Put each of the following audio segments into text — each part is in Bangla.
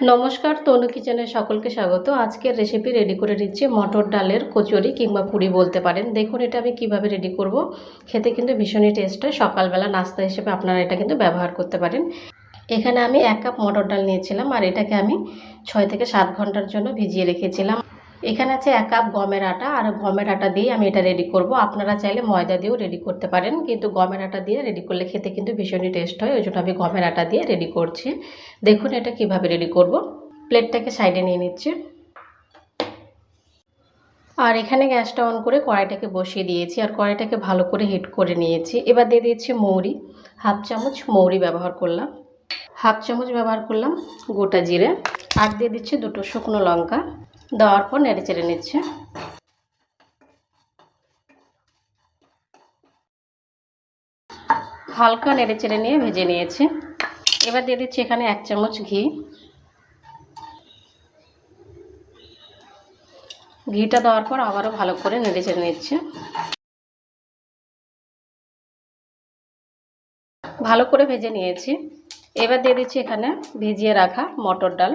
নমস্কার, তনু কিচেনে সকলকে স্বাগত। আজকের রেসিপি রেডি করে নিচ্ছি মটর ডালের কচুরি কিংবা পুরি বলতে পারেন। দেখুন এটা আমি কীভাবে রেডি করব। খেতে কিন্তু ভীষণই টেস্ট হয়। সকালবেলা নাস্তা হিসেবে আপনারা এটা কিন্তু ব্যবহার করতে পারেন। এখানে আমি এক কাপ মটর ডাল নিয়েছিলাম আর এটাকে আমি ছয় থেকে সাত ঘণ্টার জন্য ভিজিয়ে রেখেছিলাম। এখানে আছে এক কাপ গমের আটা, আর গমের আটা দিয়ে আমি এটা রেডি করব। আপনারা চাইলে ময়দা দিয়েও রেডি করতে পারেন, কিন্তু গমের আটা দিয়ে রেডি করলে খেতে কিন্তু ভীষণই টেস্ট হয়, ওই জন্য আমি গমের আটা দিয়ে রেডি করছি। দেখুন এটা কীভাবে রেডি করব। প্লেটটাকে সাইডে নিয়ে নিচ্ছি। আর এখানে গ্যাসটা অন করে কড়াইটাকে বসিয়ে দিয়েছি, আর কড়াইটাকে ভালো করে হিট করে নিয়েছি। এবার দিয়ে দিয়েছি মৌরি, হাফ চামচ মৌরি ব্যবহার করলাম। হাফ চামচ ব্যবহার করলাম গোটা জিরে, আর দিয়ে দিচ্ছি দুটো শুকনো লঙ্কা। দেওয়ার পর নেড়ে চেড়ে নিচ্ছে। হালকা নেড়ে চেড়ে নিয়ে ভেজে নিয়েছি। এবার দিয়ে দিচ্ছি এখানে এক চামচ ঘি। ঘিটা দেওয়ার পর আবারও ভালো করে নেড়ে চেড়ে নিচ্ছে। ভালো করে ভেজে নিয়েছি। এবার দিয়ে দিচ্ছি এখানে ভিজিয়ে রাখা মটর ডাল।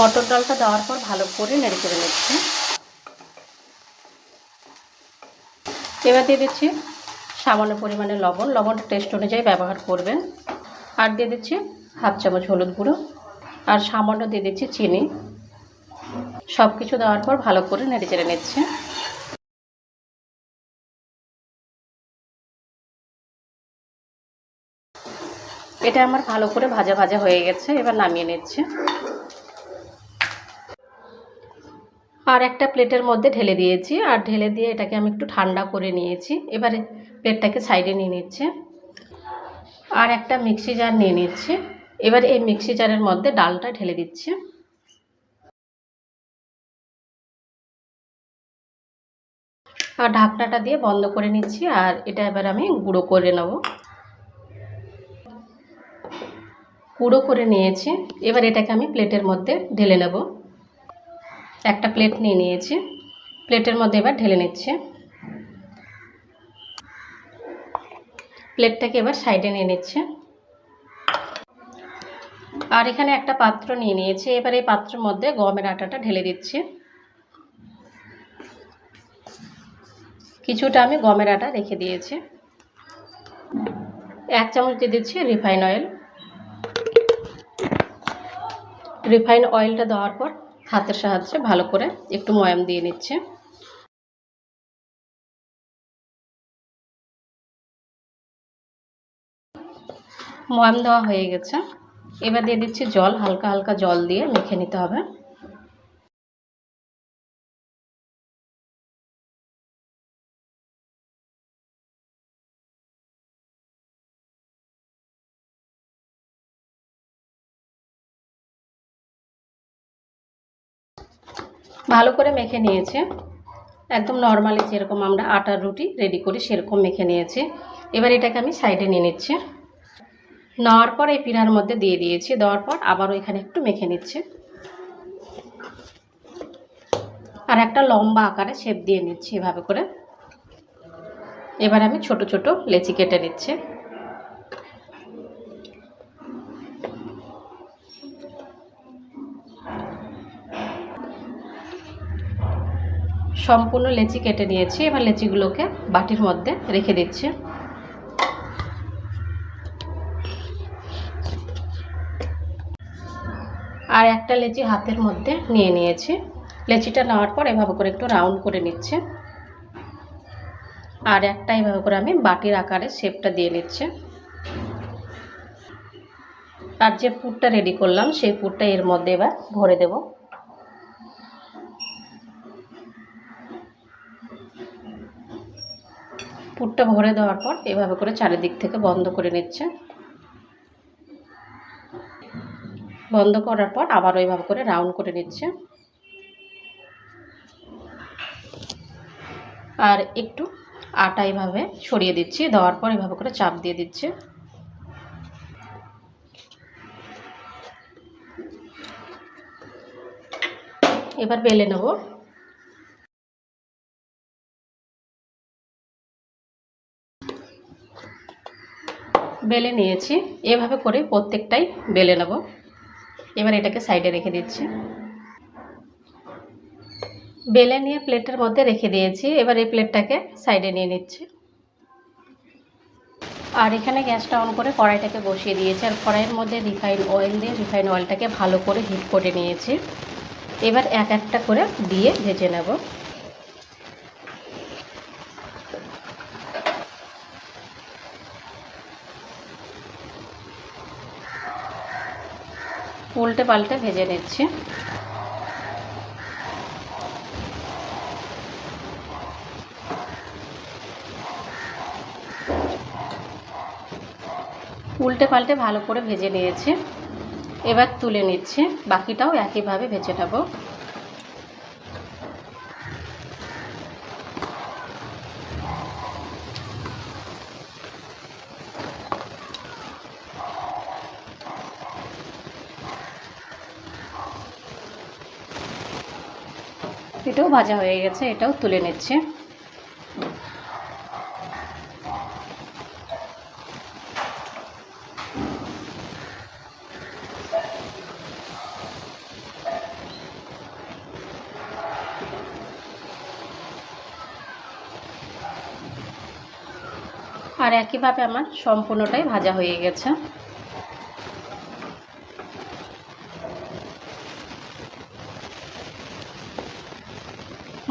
মটর ডালটা দেওয়ার পর ভালো করে নেড়ে চেড়ে নিচ্ছি। এবার দিয়ে দিচ্ছি সামান্য পরিমাণে লবণ। লবণটা টেস্ট অনুযায়ী ব্যবহার করবেন। আর দিয়ে দিচ্ছি হাফ চামচ হলুদ গুঁড়ো। আর সামান্য দিয়ে দিচ্ছি চিনি। সব কিছু দেওয়ার পর ভালো করে নেড়ে চেড়ে নিচ্ছে। এটা আমার ভালো করে ভাজা ভাজা হয়ে গেছে। এবার নামিয়ে নিচ্ছে। আর একটা প্লেটের মধ্যে ঢেলে দিয়েছি। আর ঢেলে দিয়ে এটাকে আমি একটু ঠান্ডা করে নিয়েছি। এবারে প্লেটটাকে সাইডে নিয়ে নিচ্ছে। আর একটা মিক্সি জার নিয়ে নিচ্ছে। এবার এই মিক্সি জারের মধ্যে ডালটা ঢেলে দিচ্ছে। আর ঢাকনাটা দিয়ে বন্ধ করে নিচ্ছি। আর এটা এবার আমি গুঁড়ো করে নেব। গুঁড়ো করে নিয়েছি। এবার এটাকে আমি প্লেটের মধ্যে ঢেলে নেব। একটা প্লেট নিয়ে নিয়েছি। প্লেটের মধ্যে এবার ঢেলে নিচ্ছে। প্লেটটাকে এবার সাইডে নিয়ে নিচ্ছে। আর এখানে একটা পাত্র নিয়ে নিয়েছি। এবার এই পাত্রের মধ্যে গমের আটাটা ঢেলে দিচ্ছি। কিছুটা আমি গমের আটা রেখে দিয়েছি। এক চামচ দিয়ে দিচ্ছি রিফাইন অয়েল। রিফাইন অয়েলটা দেওয়ার পর হাতের সাহায্যে ভালো করে একটু ময়াম দিয়ে নিচ্ছে। ময়াম দেওয়া হয়ে গেছে। এবার দিয়ে দিচ্ছি জল, হালকা হালকা জল দিয়ে মেখে নিতে হবে। ভালো করে মেখে নিয়েছে। একদম নর্মালি যেরকম আমরা আটার রুটি রেডি করি, সেরকম মেখে নিয়েছি। এবার এটাকে আমি সাইডে নিয়ে নিচ্ছি। নেওয়ার পর এই পিঠার মধ্যে দিয়ে দিয়েছি। দেওয়ার পর আবারও এখানে একটু মেখে নিচ্ছে। আর একটা লম্বা আকারে শেপ দিয়ে নিচ্ছি এভাবে করে। এবার আমি ছোট ছোট লেচি কেটে নিচ্ছি। সম্পূর্ণ লেচি কেটে নিয়েছি। এবার লেচিগুলোকে বাটির মধ্যে রেখে দিচ্ছি। আর একটা লেচি হাতের মধ্যে নিয়ে নিয়েছি। লেচিটা নেওয়ার পর এভাবে করে একটু রাউন্ড করে নিচ্ছে। আর একটা এভাবে করে আমি বাটির আকারে শেপটা দিয়ে নিচ্ছে। আর যে পুরটা রেডি করলাম, সেই পুরটা এর মধ্যে এবার ভরে দেবো। পুরটা ভরে দেওয়ার পর এভাবে করে চারিদিক থেকে বন্ধ করে নিচ্ছে। বন্ধ করার পর আবার ওইভাবে করে রাউন্ড করে নিচ্ছে। আর একটু আটা এইভাবে ছড়িয়ে দিচ্ছি, দেওয়ার পর এভাবে করে চাপ দিয়ে দিচ্ছে। এবার বেলে নেব। বেলে নিয়েছি। এভাবে করে প্রত্যেকটাই বেলে নেব। এবার এটাকে সাইডে রেখে দিচ্ছি। বেলে নিয়ে প্লেটের মধ্যে রেখে দিয়েছি। এবার এই প্লেটটাকে সাইডে নিয়ে নিচ্ছি। আর এখানে গ্যাসটা অন করে কড়াইটাকে বসিয়ে দিয়েছি। আর কড়াইয়ের মধ্যে রিফাইন অয়েল দিয়ে রিফাইন অয়েলটাকে ভালো করে হিট করে নিয়েছি। এবার এক একটা করে দিয়ে ভেজে নেব। উল্টে পাল্টে ভেজে নিচ্ছি। উল্টে পাল্টে ভালো করে ভেজে নিয়েছি। এবার তুলে নিচ্ছি। বাকিটাও একইভাবে ভেজে নেব। এটাও ভাজা হয়ে গেছে এটাও তুলে নিচ্ছে। আর একইভাবে আমার সম্পূর্ণটাই ভাজা হয়ে গেছে।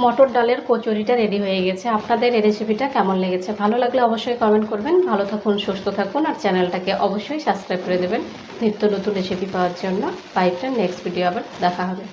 মটর ডালের কচুরিটা রেডি হয়ে গেছে। আপনাদের এই রেসিপিটা কেমন লেগেছে? ভালো লাগলে অবশ্যই কমেন্ট করবেন। ভালো থাকুন, সুস্থ থাকুন আর চ্যানেলটাকে অবশ্যই সাবস্ক্রাইব করে দেবেন। নিত্য নতুন রেসিপি পাওয়ার জন্য। বাই ফ্রেন্ড নেক্সট ভিডিও আবার দেখা হবে।